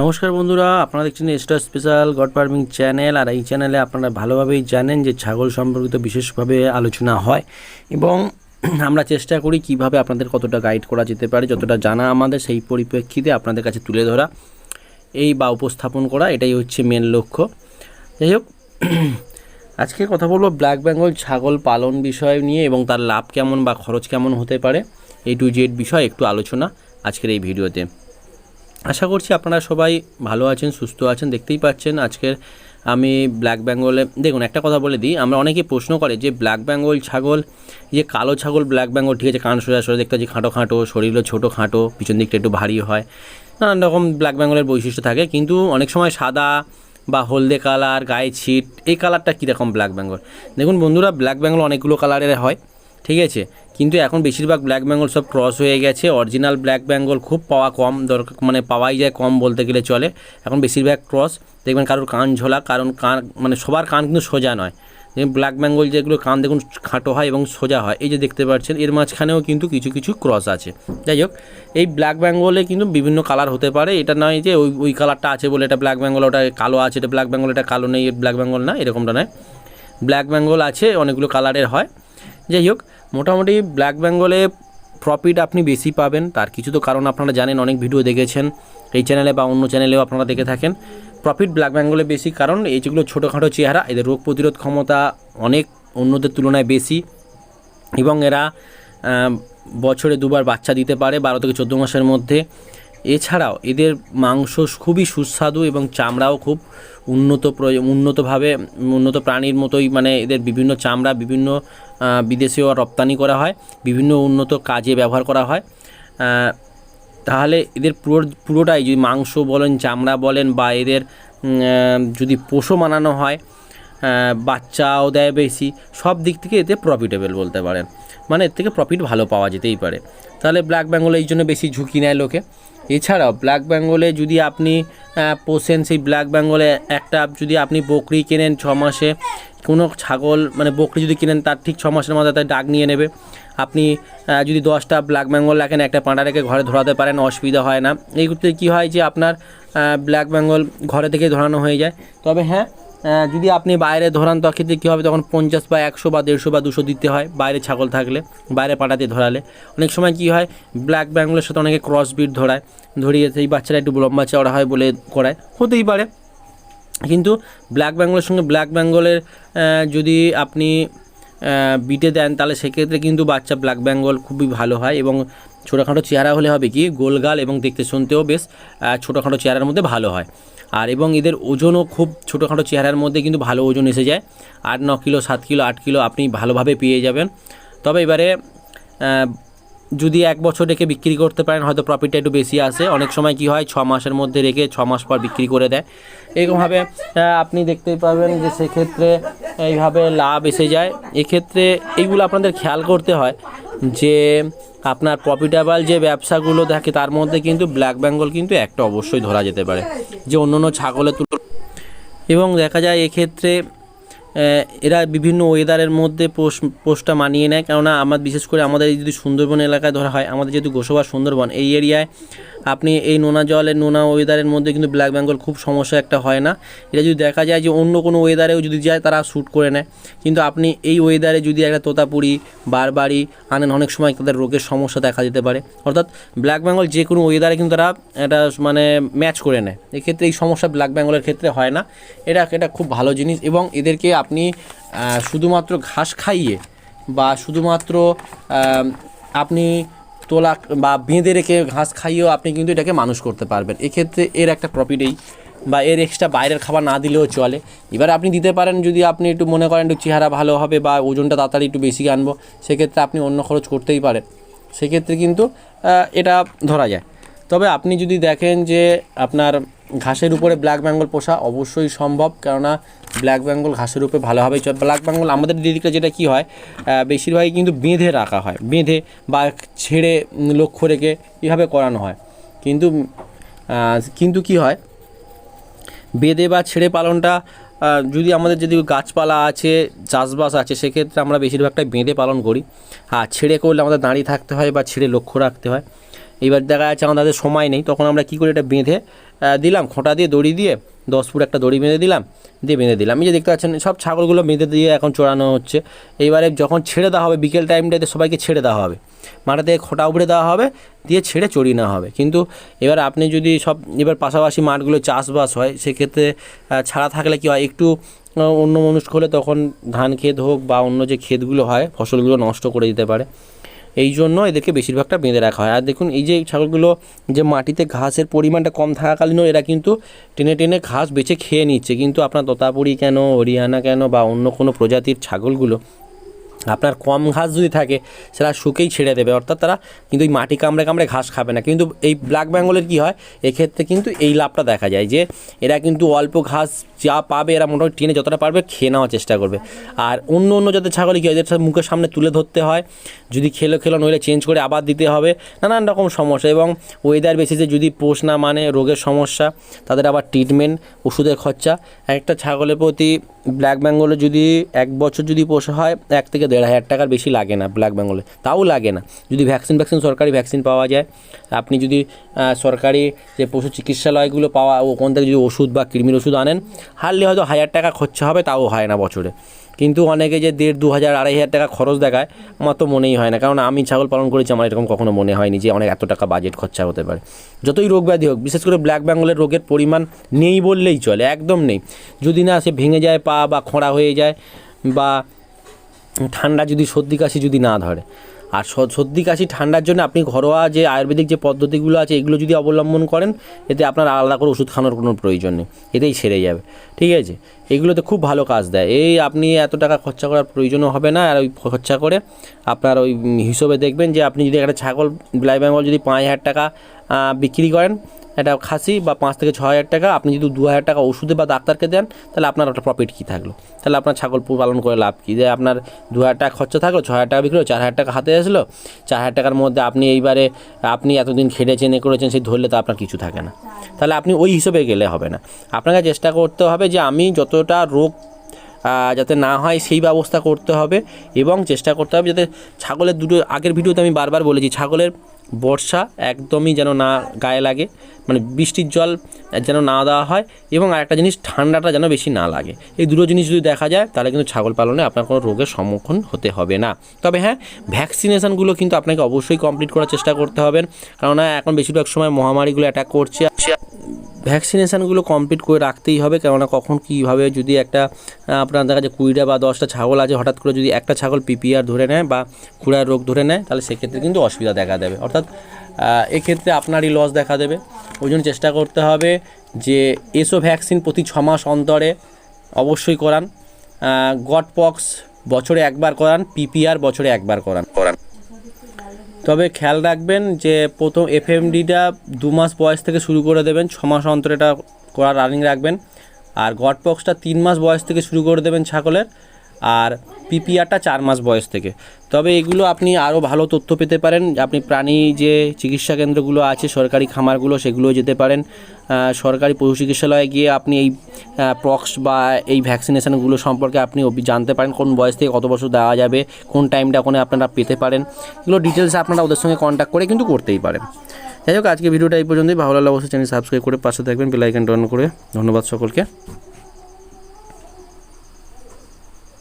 নমস্কার বন্ধুরা, আপনারা দেখছেন star special god farming channel আর এই চ্যানেলে আপনারা ভালোভাবেই জানেন যে ছাগল সম্পর্কিত বিশেষভাবে আলোচনা হয় এবং আমরা চেষ্টা করি কীভাবে আপনাদের কতটা গাইড করা যেতে পারে, যতটা জানা আমাদের সেই পরিপ্রেক্ষিতে আপনাদের কাছে তুলে ধরা, এই বা উপস্থাপন করা, এটাই হচ্ছে মেন লক্ষ্য। যাই হোক, আজকে কথা বলব ব্ল্যাক বেঙ্গল ছাগল পালন বিষয় নিয়ে এবং তার লাভ কেমন বা খরচ কেমন হতে পারে এই টু জেড বিষয় একটু আলোচনা আজকের এই ভিডিওতে। আশা করছি আপনারা সবাই ভালো আছেন, সুস্থ আছেন, দেখতেই পাচ্ছেন। আজকের আমি ব্ল্যাক বেঙ্গলে, দেখুন, একটা কথা বলে দিই, আমরা অনেকে প্রশ্ন করে যে ব্ল্যাক বেঙ্গল ছাগল, যে কালো ছাগল ব্ল্যাক বেঙ্গল, ঠিক আছে, কান সোজা সোজা দেখতে পাচ্ছি খাঁটো খাঁটো, শরীরও ছোটো খাঁটো, পিছন দিকটা একটু ভারী হয়। নানান রকম ব্ল্যাক বেঙ্গলের বৈশিষ্ট্য থাকে, কিন্তু অনেক সময় সাদা বা হলদে কালার, গায়ে ছিট, এই কালারটা কীরকম ব্ল্যাক বেঙ্গল? দেখুন বন্ধুরা, ব্ল্যাক বেঙ্গল অনেকগুলো কালারের হয়। ঠিক আছে? কিন্তু এখন বেশিরভাগ ব্ল্যাক বেঙ্গল সব ক্রস হয়ে গেছে। অরিজিনাল ব্ল্যাক বেঙ্গল খুব পাওয়া কম দরকার মানে পাওয়াই যায় কম বলতে গেলে চলে। এখন বেশিরভাগ ক্রস দেখবেন কারোর কান ঝোলা, কারণ কান মানে সবার কান কিন্তু সোজা নয়। ব্ল্যাক বেঙ্গল যেগুলো কান দেখুন খাটো হয় এবং সোজা হয়, এই যে দেখতে পাচ্ছেন, এর মাঝখানেও কিন্তু কিছু কিছু ক্রস আছে। যাই হোক, এই ব্ল্যাক বেঙ্গলে কিন্তু বিভিন্ন কালার হতে পারে। এটা নয় যে ওই ওই কালারটা আছে বলে এটা ব্ল্যাক বেঙ্গল ওটা কালো আছে, এটা ব্ল্যাক বেঙ্গল এটা কালো নেই ব্ল্যাক বেঙ্গল না, এরকমটা নয়। ব্ল্যাক বেঙ্গল আছে, অনেকগুলো কালারের হয়। যাই হোক, মোটামুটি ব্ল্যাক বেঙ্গলে প্রফিট আপনি বেশি পাবেন। তার কিছু তো কারণ আপনারা জানেন, অনেক ভিডিও দেখেছেন। এই চ্যানেলে বা অন্য চ্যানেলেও আপনারা দেখে থাকেন। প্রফিট ব্ল্যাক বেঙ্গলে বেশি, কারণ এই যেগুলো ছোটোখাটো চেহারা, এদের রোগ প্রতিরোধ ক্ষমতা অনেক অন্যদের তুলনায় বেশি। এবং এরা বছরে দুবার বাচ্চা দিতে পারে বারো থেকে চোদ্দ মাসের মধ্যে। এছাড়াও এদের মাংস খুবই সুস্বাদু এবং চামড়াও খুব উন্নত উন্নতভাবে, উন্নত প্রাণীর মতোই মানে এদের বিভিন্ন চামড়া, বিভিন্ন বিদেশেও রপ্তানি করা হয়, বিভিন্ন উন্নত কাজে ব্যবহার করা হয়। তাহলে এদের পুরো, পুরোটাই যদি মাংস বলেন, চামড়া বলেন বা এদের যদি পোষো মানানো হয় বাচ্চাও দেয় বেশি। সব দিক থেকে এতে প্রফিটেবল বলতে পারেন মানে এর থেকে প্রফিট ভালো পাওয়া যেতেই পারে। তাহলে ব্ল্যাক বেঙ্গলে এই জন্য বেশি ঝুঁকি নেয় লোকে। এছাড়াও ব্ল্যাক বেঙ্গলে যদি আপনি পোষেন সেই ব্ল্যাক বেঙ্গলে একটা যদি আপনি বকরি কেনেন ছ মাসে, কোনো ছাগল মানে বকরি যদি কিনেন তার ঠিক ছ মাসের মাথায় তার ডাক নিয়ে নেবে। আপনি যদি দশটা ব্ল্যাক বেঙ্গল রাখেন, একটা পাঁটা রেখে ঘরে ধরাতে পারেন, অসুবিধা হয় না। এই করতে কী হয় যে আপনার ব্ল্যাক বেঙ্গল ঘরে থেকেই ধরানো হয়ে যায়। তবে হ্যাঁ যদি আপনি বাইরে ধরান, তখন কী হবে? তখন পঞ্চাশ বা একশো বা দেড়শো বা দুশো দিতে হয়, বাইরে ছাগল থাকলে, বাইরে পাঠাতে ধরালে। অনেক সময় কী হয় ব্ল্যাক বেঙ্গলের সাথে অনেকে ক্রস বিট ধরায় ধরিয়ে সেই বাচ্চারা একটু লম্বা চওড়া হয় বলে করায়, হতেই পারে। কিন্তু ব্ল্যাক বেঙ্গলের সঙ্গে ব্ল্যাক বেঙ্গলের যদি আপনি বিটে দেন, তাহলে সেক্ষেত্রে কিন্তু বাচ্চা ব্ল্যাক বেঙ্গল খুবই ভালো হয় এবং ছোটোখাটো চেহারা হলে হবে কি, গোলগাল এবং দেখতে শুনতেও বেশ ছোটোখাটো চেহারার মধ্যে ভালো হয়। আর এবং এদের ওজনও খুব ছোটোখাটো চেহারার মধ্যে কিন্তু ভালো ওজন এসে যায়। আট, ন কিলো, সাত কিলো, আট কিলো আপনি ভালোভাবে পেয়ে যাবেন। তবে এবারে যদি এক বছর রেখে বিক্রি করতে পারেন, হয়তো প্রফিটটা একটু বেশি আসে। অনেক সময় কি হয়, ছ মাসের মধ্যে রেখে ছ মাস পর বিক্রি করে দেয়। এরকমভাবে আপনি দেখতেই পাবেন যে সেক্ষেত্রে এইভাবে লাভ এসে যায়। এক্ষেত্রে এইগুলো আপনাদের খেয়াল করতে হয় যে আপনার প্রফিটেবল যে ব্যবসাগুলো থাকে, তার মধ্যে কিন্তু ব্ল্যাক বেঙ্গল কিন্তু একটা অবশ্যই ধরা যেতে পারে। যে অন্য অন্য ছাগলের তুলনায় এবং দেখা যায় এক্ষেত্রে এরা বিভিন্ন ওয়েদারের মধ্যে পোষ, পোষটা মানিয়ে নেয়। কেননা আমার বিশেষ করে আমাদের যদি সুন্দরবন এলাকায় ধরা হয়, আমাদের যেহেতু গোসবা সুন্দরবন, এই এরিয়ায় আপনি এই নোনা জলের নোনা ওয়েদারের মধ্যে কিন্তু ব্ল্যাক বেঙ্গল খুব সমস্যা একটা হয় না। এটা যদি দেখা যায় যে অন্য কোনো ওয়েদারেও যদি যায়, তারা শ্যুট করে নেয়। কিন্তু আপনি এই ওয়েদারে যদি একটা তোতাপুরি বারবারই আনেন, অনেক সময় তাদের রোগের সমস্যা দেখা যেতে পারে। অর্থাৎ ব্ল্যাক বেঙ্গল যে কোনো ওয়েদারে কিন্তু তারা এটা মানে ম্যাচ করে নেয়। এক্ষেত্রে এই সমস্যা ব্ল্যাক বেঙ্গলের ক্ষেত্রে হয় না। এটা এটা খুব ভালো জিনিস এবং এদেরকে আপনি শুধুমাত্র ঘাস খাইয়ে বা শুধুমাত্র আপনি তোলা বা বেঁধে রেখে ঘাস খাইয়েও আপনি কিন্তু এটাকে মানুষ করতে পারবেন। এক্ষেত্রে এর একটা প্রফিট এই বা এর এক্সট্রা বাইরের খাবার না দিলেও চলে। এবার আপনি দিতে পারেন, যদি আপনি একটু মনে করেন একটু চেহারা ভালো হবে বা ওজনটা তাড়াতাড়ি একটু বেশি আনব, সেক্ষেত্রে আপনি অন্য খরচ করতেই পারেন। সেক্ষেত্রে কিন্তু এটা ধরা যায়। তবে আপনি যদি দেখেন যে আপনার ঘাসের উপরে ব্ল্যাক বেঙ্গল পোষা অবশ্যই সম্ভব। কেননা ব্ল্যাক বেঙ্গল ঘাসের উপরে ভালোভাবেই চলে ব্ল্যাক বেঙ্গল আমাদের দিদিকে যেটা কি হয় বেশিরভাগই কিন্তু বেঁধে রাখা হয়। বেঁধে বা ছেড়ে লক্ষ্য রেখে এভাবে করানো হয়। কিন্তু কিন্তু কি হয়, বেঁধে বা ছেড়ে পালনটা যদি আমাদের যদি গাছপালা আছে, চাষবাস আছে, সেক্ষেত্রে আমরা বেশিরভাগটাই বেঁধে পালন করি। আর ছেড়ে করলে আমাদের দাঁড়িয়ে থাকতে হয় বা ছেড়ে লক্ষ্য রাখতে হয়। এইবার দেখা যাচ্ছে আমাদের সময় নেই, তখন আমরা কী করি এটা বেঁধে দিলাম, খোঁটা দিয়ে দড়ি দিয়ে, দশ ফুট একটা দড়ি বেঁধে দিলাম, দিয়ে বেঁধে দিলাম। এই যে দেখতে পাচ্ছেন, সব ছাগলগুলো বেঁধে দিয়ে এখন চড়ানো হচ্ছে। এইবারে যখন ছেড়ে দেওয়া হবে, বিকেল টাইমটাতে সবাইকে ছেড়ে দেওয়া হবে। মাঠে থেকে খোঁটা উপরে দেওয়া হবে, দিয়ে ছেড়ে চড়িয়ে নেওয়া হবে। কিন্তু এবার আপনি যদি সব, এবার পাশাপাশি মাঠগুলো চাষবাস হয়, সেক্ষেত্রে ছাড়া থাকলে কি হয়, একটু অন্য মানুষ হলে তখন ধান ক্ষেত হোক বা অন্য যে ক্ষেতগুলো হয়, ফসলগুলো নষ্ট করে দিতে পারে। এই জন্য এদেরকে বেশিরভাগটা বেঁধে রাখা হয়। আর দেখুন, এই যে ছাগলগুলো যে মাটিতে ঘাসের পরিমাণটা কম থাকাকালীনও এরা কিন্তু টেনে টেনে ঘাস বেছে খেয়ে নিচ্ছে। কিন্তু আপনার তোতাপুরি কেন, হরিয়ানা কেন বা অন্য কোনো প্রজাতির ছাগলগুলো, আপনার কম ঘাস যদি থাকে, সেটা শুকেই ছেড়ে দেবে। অর্থাৎ তারা কিন্তু এই মাটি কামড়ে কামড়ে ঘাস খাবে না। কিন্তু এই ব্ল্যাক বেঙ্গলের কী হয়? এক্ষেত্রে কিন্তু এই লাভটা দেখা যায় যে, এরা কিন্তু অল্প ঘাস যা পাবে এরা মোটামুটি টেনে যতটা পারবে খেয়ে নেওয়ার চেষ্টা করবে। আর অন্য অন্য জাতের ছাগল কী হয় সব মুখের সামনে তুলে ধরতে হয়। যদি খেলো খেলো নইলে চেঞ্জ করে আবার দিতে হবে। নানান রকম সমস্যা এবং ওয়েদার বেসিসে যদি পোষ না মানে রোগের সমস্যা, তাদের আবার ট্রিটমেন্ট ওষুধের খরচা। একটা ছাগলের প্রতি ব্ল্যাক বেঙ্গলে যদি এক বছর যদি পোষা হয়, এক থেকে দেড় হাজার টাকার বেশি লাগে না ব্ল্যাক বেঙ্গলে তাও লাগে না। যদি ভ্যাকসিন ভ্যাকসিন সরকারি ভ্যাকসিন পাওয়া যায়, আপনি যদি সরকারি যে পশু চিকিৎসালয়গুলো পাওয়া, ওখান থেকে যদি ওষুধ বা কৃমির ওষুধ আনেন হারলে হয়তো হাজার টাকা খরচা হবে, তাও হয় না বছরে। কিন্তু অনেকে যে দেড় দু হাজার, আড়াই হাজার টাকা খরচ দেখায়, আমার তো মনেই হয় না। কারণ আমি ছাগল পালন করেছি, আমার এরকম কখনো মনে হয়নি যে অনেক এত টাকা বাজেট খরচা হতে পারে। যতই রোগ ব্যাধি হোক, বিশেষ করে ব্ল্যাক বেঙ্গলের রোগের পরিমাণ নেই বললেই চলে, একদম নেই। যদি না সে ভেঙে যায় পা বা খোঁড়া হয়ে যায়, বা ঠান্ডা যদি সর্দি কাশি যদি না ধরে আর সর্দি কাশি ঠান্ডার জন্য আপনি ঘরোয়া যে আয়ুর্বেদিক যে পদ্ধতিগুলো আছে, এগুলো যদি অবলম্বন করেন, এতে আপনার আলাদা করে ওষুধ খানোর কোনো প্রয়োজন নেই। এতেই সেরে যাবে। ঠিক আছে? এগুলোতে খুব ভালো কাজ দেয়। এই আপনি এত টাকা খরচা করার প্রয়োজনও হবে না। আর ওই খরচা করে আপনার ওই হিসেবে দেখবেন যে আপনি যদি একটা ছাগল ব্লাই বেঙ্গল যদি পাঁচ হাজার টাকা বিক্রি করেন একটা খাসি বা পাঁচ থেকে ছ হাজার টাকা। আপনি যদি দু হাজার টাকা ওষুধে বা ডাক্তারকে দেন, তাহলে আপনার একটা প্রফিট কী থাকল? তাহলে আপনার ছাগল পালন করে লাভ কী? যে আপনার দু হাজার টাকা খরচা থাকল ছ হাজার টাকা বিক্রি চার হাজার টাকা হাতে আসলো, চার হাজার টাকার মধ্যে আপনি এইবারে, আপনি এতদিন খেটেছেন, এ করেছেন সেই ধরলে তো আপনার কিছু থাকে না। তাহলে আপনি ওই হিসেবে গেলে হবে না। আপনাকে চেষ্টা করতে হবে যে আমি যতটা রোগ যাতে না হয় সেই ব্যবস্থা করতে হবে এবং চেষ্টা করতে হবে যাতে ছাগলের দুটো, আগের ভিডিওতে আমি বারবার বলেছি, ছাগলের বর্ষা একদমই যেন না গায়ে লাগে মানে বৃষ্টির জল যেন না দেওয়া হয় এবং আরেকটা জিনিস, ঠান্ডাটা যেন বেশি না লাগে। এই দুটো জিনিস যদি দেখা যায়, তাহলে কিন্তু ছাগল পালনে আপনার কোনো রোগের সম্মুখীন হতে হবে না। তবে হ্যাঁ ভ্যাকসিনেশানগুলো কিন্তু আপনাকে অবশ্যই কমপ্লিট করার চেষ্টা করতে হবে। কেননা এখন বেশিরভাগ সময় মহামারীগুলো অ্যাটাক করছে। ভ্যাকসিনেশানগুলো কমপ্লিট করে রাখতেই হবে, কেননা কখন কীভাবে যদি একটা আপনার দেখা যায় কুড়িটা বা দশটা ছাগল আছে, হঠাৎ করে যদি একটা ছাগল পিপিআর ধরে নেয় বা খুঁড়ার রোগ ধরে নেয়, তাহলে সেক্ষেত্রে কিন্তু অসুবিধা দেখা দেবে। অর্থাৎ এক্ষেত্রে আপনারই লস দেখা দেবে। ওই জন্য চেষ্টা করতে হবে যে এসো ভ্যাকসিন প্রতি ছ মাস অন্তরে অবশ্যই করান। গট পক্স বছরে একবার করান, পিপিআর বছরে একবার করান। করান। তবে খেয়াল রাখবেন যে প্রথম এফএমডিটা দু মাস বয়স থেকে শুরু করে দেবেন, ছ মাস অন্তর এটা করা রানিং রাখবেন। আর গটপক্সটা তিন মাস বয়স থেকে শুরু করে দেবেন ছাগলের। আর পিপিআরটা চার মাস বয়স থেকে। তবে এগুলো আপনি আরও ভালো তথ্য পেতে পারেন। আপনি প্রাণী যে চিকিৎসা কেন্দ্রগুলো আছে, সরকারি খামারগুলো সেগুলো যেতে পারেন। সরকারি পশু চিকিৎসালয়ে গিয়ে আপনি এই পক্স বা এই ভ্যাকসিনেশনগুলো সম্পর্কে আপনি জানতে পারেন কোন বয়স থেকে কত বছর দেওয়া যাবে, কোন টাইমটা ওখানে আপনারা পেতে পারেন। এগুলো ডিটেলস আপনারা ওদের সঙ্গে কন্ট্যাক্ট করে কিন্তু করতেই পারেন। যাই হোক আজকে ভিডিওটা এই পর্যন্তই। ভালো লাগলে অবশ্যই চ্যানেল সাবস্ক্রাইব করে পাশে থাকবেন বেল আইকনটা অন করে। ধন্যবাদ সকলকে।